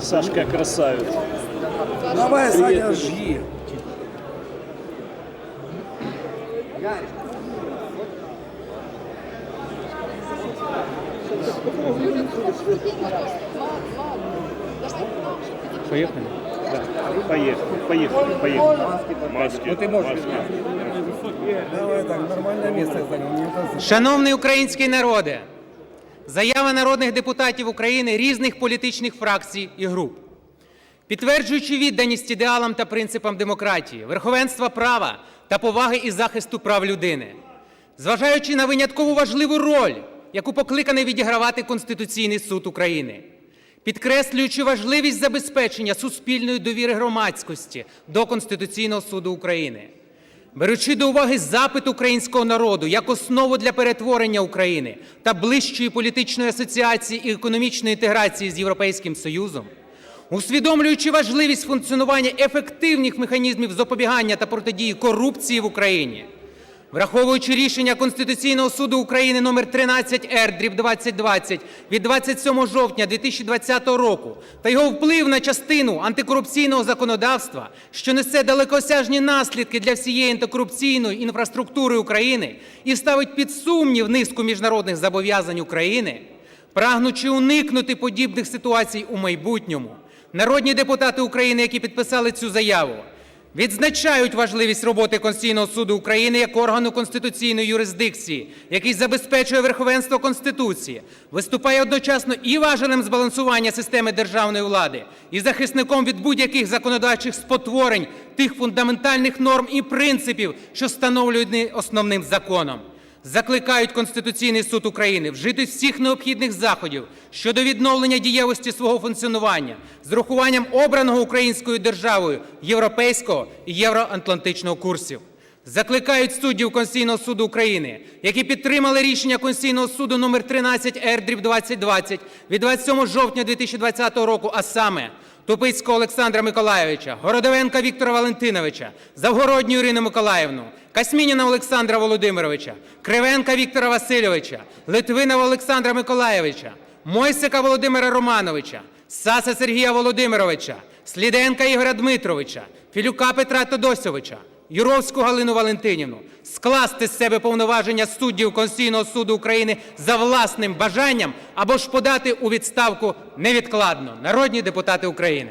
Сашка красавец. Давай, Саня, жги. Поехали? Да. Поехали, поехали, поехали. Маски, Ну ты можешь. Давай так, нормальное место занял. Мне кажется, Шановний український народе, заява народних депутатів України різних політичних фракцій і груп, підтверджуючи відданість ідеалам та принципам демократії, верховенства права та поваги і захисту прав людини, зважаючи на виняткову важливу роль, яку покликаний відігравати Конституційний суд України, підкреслюючи важливість забезпечення суспільної довіри громадськості до Конституційного суду України. Беручи до уваги запит українського народу як основу для перетворення України та ближчої політичної асоціації і економічної інтеграції з Європейським Союзом, усвідомлюючи важливість функціонування ефективних механізмів запобігання та протидії корупції в Україні, Враховуючи рішення Конституційного суду України номер 13 р дріб 2020 від 27 жовтня 2020 року та його вплив на частину антикорупційного законодавства, що несе далекосяжні наслідки для всієї антикорупційної інфраструктури України і ставить під сумнів низку міжнародних зобов'язань України, прагнучи уникнути подібних ситуацій у майбутньому, народні депутати України, які підписали цю заяву, Відзначають важливість роботи Конституційного суду України як органу конституційної юрисдикції, який забезпечує верховенство Конституції, виступає одночасно і важелем збалансування системи державної влади, і захисником від будь-яких законодавчих спотворень тих фундаментальних норм і принципів, що встановлюють основним законом. Закликають Конституційний суд України вжити всіх необхідних заходів щодо відновлення дієвості свого функціонування з урахуванням обраного українською державою європейського і євроатлантичного курсів. Закликають суддів Конституційного суду України, які підтримали рішення Конституційного суду номер 13 р дріб 2020 від 27 жовтня 2020 року, а саме Тупицького Олександра Миколайовича, Городовенка Віктора Валентиновича, Завгородню Ірину Миколаївну, Касмініна Олександра Володимировича, Кривенка Віктора Васильовича, Литвинова Олександра Миколайовича, Мойсика Володимира Романовича, Саса Сергія Володимировича, Сліденка Ігоря Дмитровича, Філюка Петра Тодосьовича, Юровську Галину Валентинівну, скласти з себе повноваження суддів Конституційного суду України за власним бажанням або ж подати у відставку невідкладно. Народні депутати України.